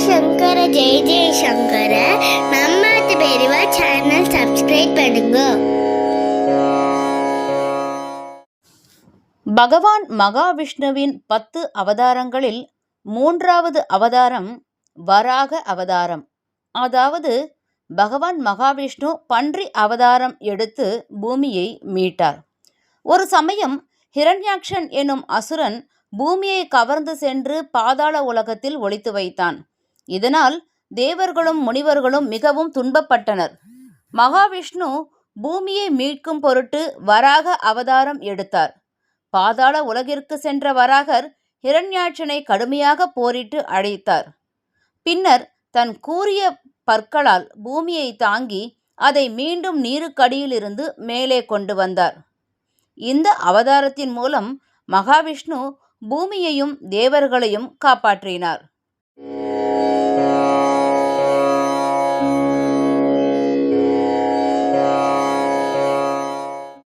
சங்கர ஜெய ஜெய சங்கர நம்மாத்து பெரியவா channel subscribe பண்ணுங்க பகவான் மகாவிஷ்ணுவின் பத்து அவதாரங்களில் மூன்றாவது அவதாரம் வராக அவதாரம் அதாவது பகவான் மகாவிஷ்ணு பன்றி அவதாரம் எடுத்து பூமியை மீட்டார் ஒரு சமயம் ஹிரண்யாக்ஷன் எனும் அசுரன் பூமியை கவர்ந்து சென்று பாதாள உலகத்தில் ஒழித்து வைத்தான் இதனால் தேவர்களும் முனிவர்களும் மிகவும் துன்பப்பட்டனர். மகாவிஷ்ணு பூமியை மீட்கும் பொருட்டு வராக அவதாரம் எடுத்தார். பாதாள உலகிற்கு சென்ற வராகர் ஹிரண்யாட்சனை கடுமையாக போரிட்டு அழைத்தார். பின்னர் தன் கூரிய பற்களால் பூமியை தாங்கி அதை மீண்டும் நீருக்கடியிலிருந்து மேலே கொண்டு வந்தார். இந்த அவதாரத்தின் மூலம் மகாவிஷ்ணு பூமியையும் தேவர்களையும் காப்பாற்றினார்.